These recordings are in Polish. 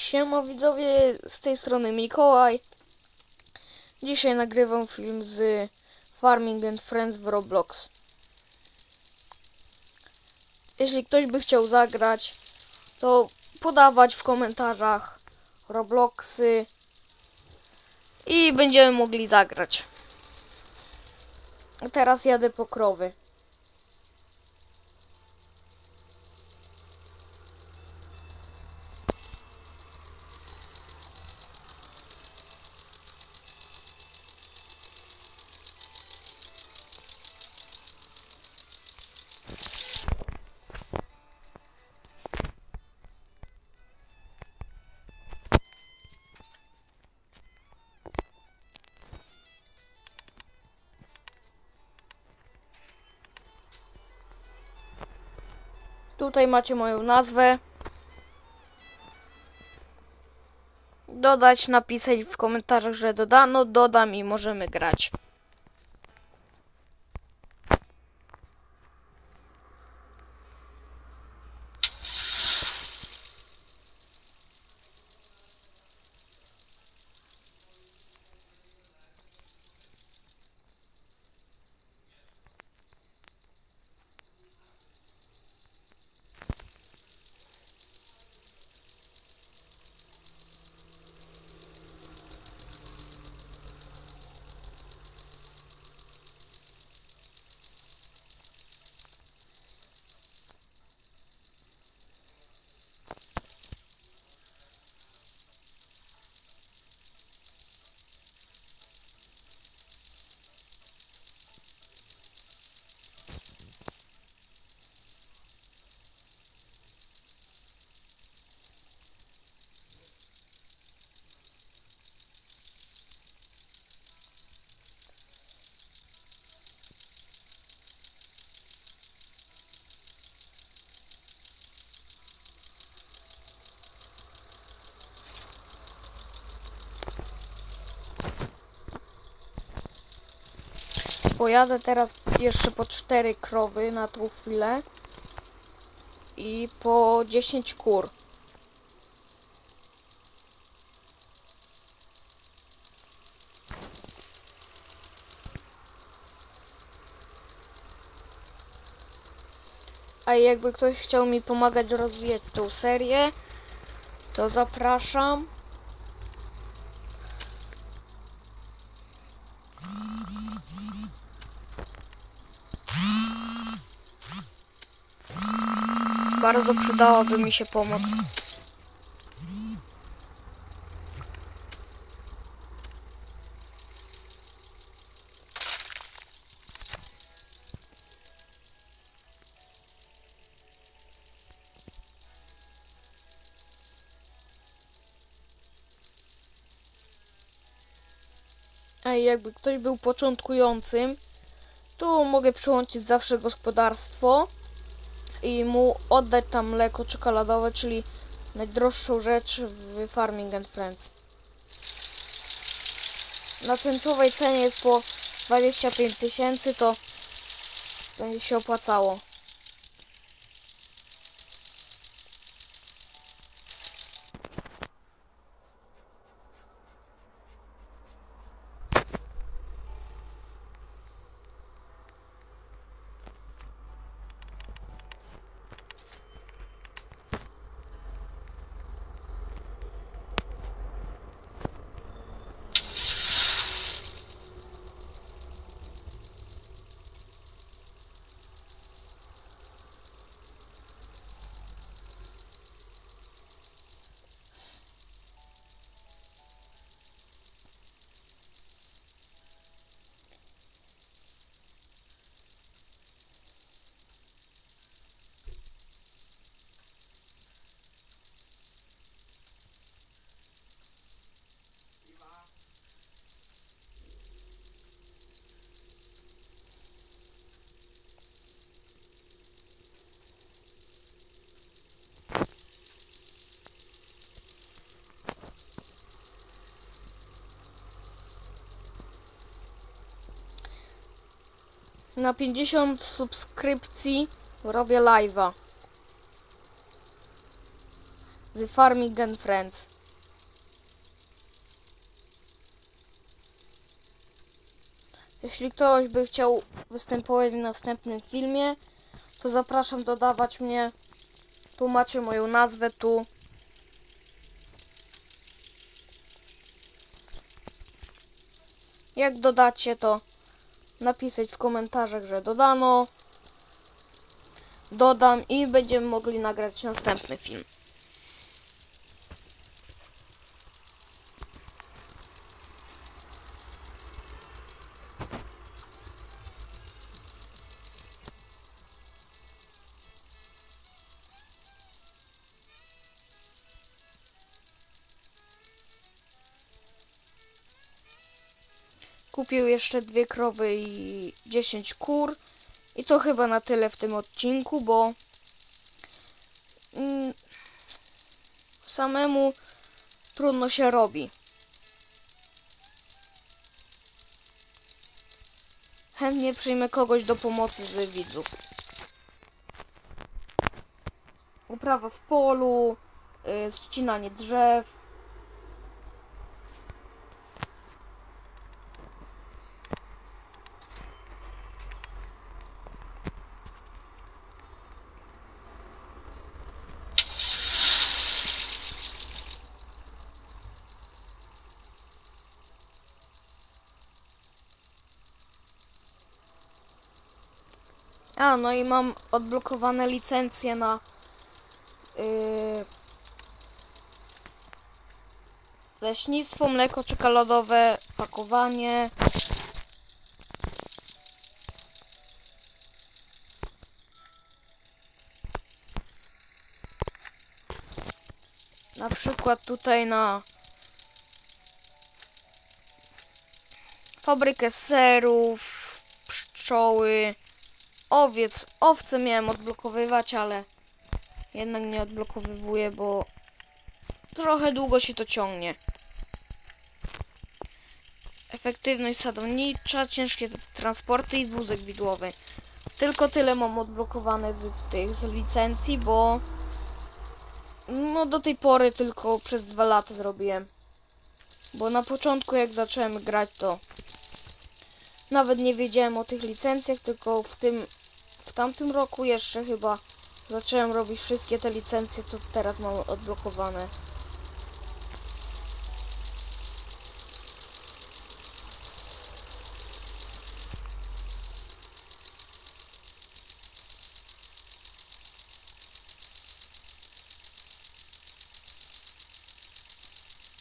Siema widzowie, z tej strony Mikołaj. Dzisiaj nagrywam film z Farming and Friends w Roblox. Jeśli ktoś by chciał zagrać, to podawać w komentarzach Robloxy i będziemy mogli zagrać. A Teraz jadę po krowy. Tutaj macie moją nazwę. Dodać, napisać w komentarzach, że dodano, dodam i możemy grać. Pojadę teraz jeszcze po cztery krowy na tą chwilę i po 10 kur. A jakby ktoś chciał mi pomagać rozwijać tą serię, to zapraszam. Bardzo przydałaby mi się pomoc. A jakby ktoś był początkującym, to mogę przyłączyć zawsze gospodarstwo i mu oddać tam mleko czekoladowe, czyli najdroższą rzecz w Farming and Friends. Na tęczowej cenie jest po 25 tysięcy, to będzie się opłacało. Na 50 subskrypcji robię live'a. The Farming and Friends. Jeśli ktoś by chciał występować w następnym filmie, to zapraszam dodawać mnie. Tu macie moją nazwę, tu. Jak dodacie, to napisać w komentarzach, że dodano. Dodam i będziemy mogli nagrać następny film. Kupił jeszcze dwie krowy i 10 kur. I to chyba na tyle w tym odcinku, bo mm, samemu trudno się robi. Chętnie przyjmę kogoś do pomocy z widzów. Uprawa w polu, yy, ścinanie drzew. A, no i mam odblokowane licencje na yy, leśnictwo, mleko czekoladowe, pakowanie. Na przykład tutaj na fabrykę serów, pszczoły owiec, owce miałem odblokowywać, ale jednak nie odblokowywuję, bo trochę długo się to ciągnie. Efektywność sadownicza, ciężkie transporty i wózek widłowy. Tylko tyle mam odblokowane z tych z licencji, bo no do tej pory tylko przez dwa lata zrobiłem. Bo na początku jak zacząłem grać to nawet nie wiedziałem o tych licencjach, tylko w tym w tamtym roku jeszcze chyba zacząłem robić wszystkie te licencje, co teraz mam odblokowane.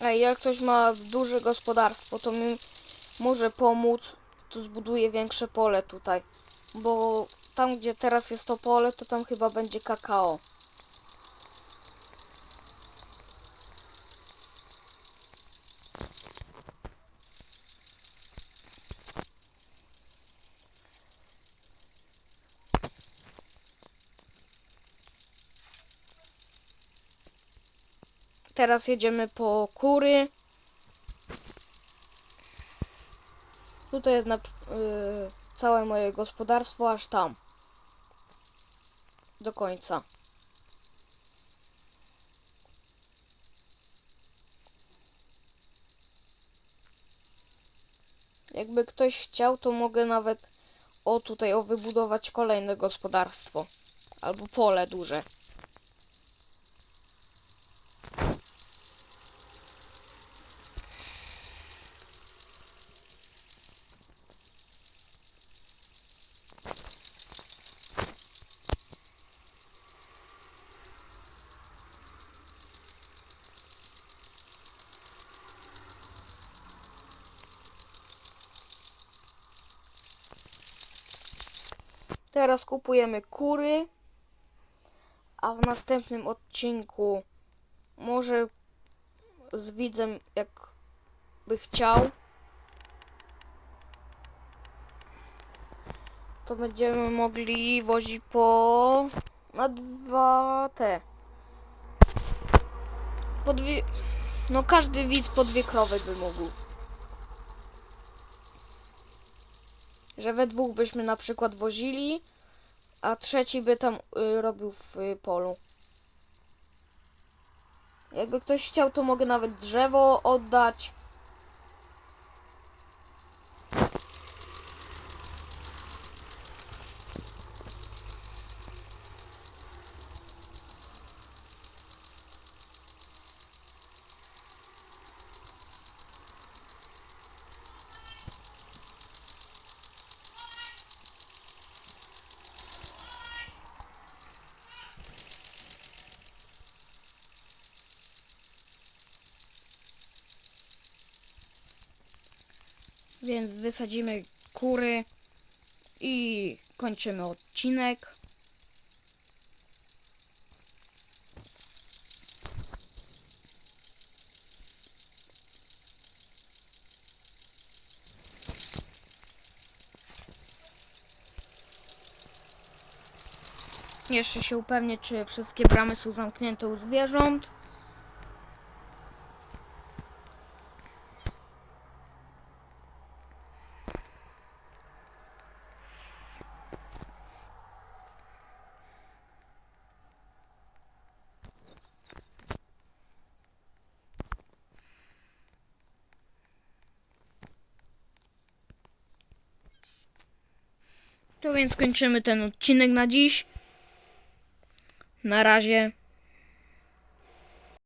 Ej, jak ktoś ma duże gospodarstwo, to mi może pomóc, to zbuduje większe pole tutaj. Bo tam, gdzie teraz jest to pole, to tam chyba będzie kakao. Teraz jedziemy po kury. Tutaj jest na, yy, całe moje gospodarstwo, aż tam. Do końca. Jakby ktoś chciał, to mogę nawet o tutaj o wybudować kolejne gospodarstwo. Albo pole duże. Teraz kupujemy kury, a w następnym odcinku może z widzem, jak by chciał, to będziemy mogli wozić po na dwa te. Po dwie, no każdy widz po dwie krowy by mógł. Że we dwóch byśmy na przykład wozili, a trzeci by tam y, robił w y, polu. Jakby ktoś chciał, to mogę nawet drzewo oddać. Więc wysadzimy kury i kończymy odcinek. Jeszcze się upewnię, czy wszystkie bramy są zamknięte u zwierząt. Więc kończymy ten odcinek na dziś. Na razie.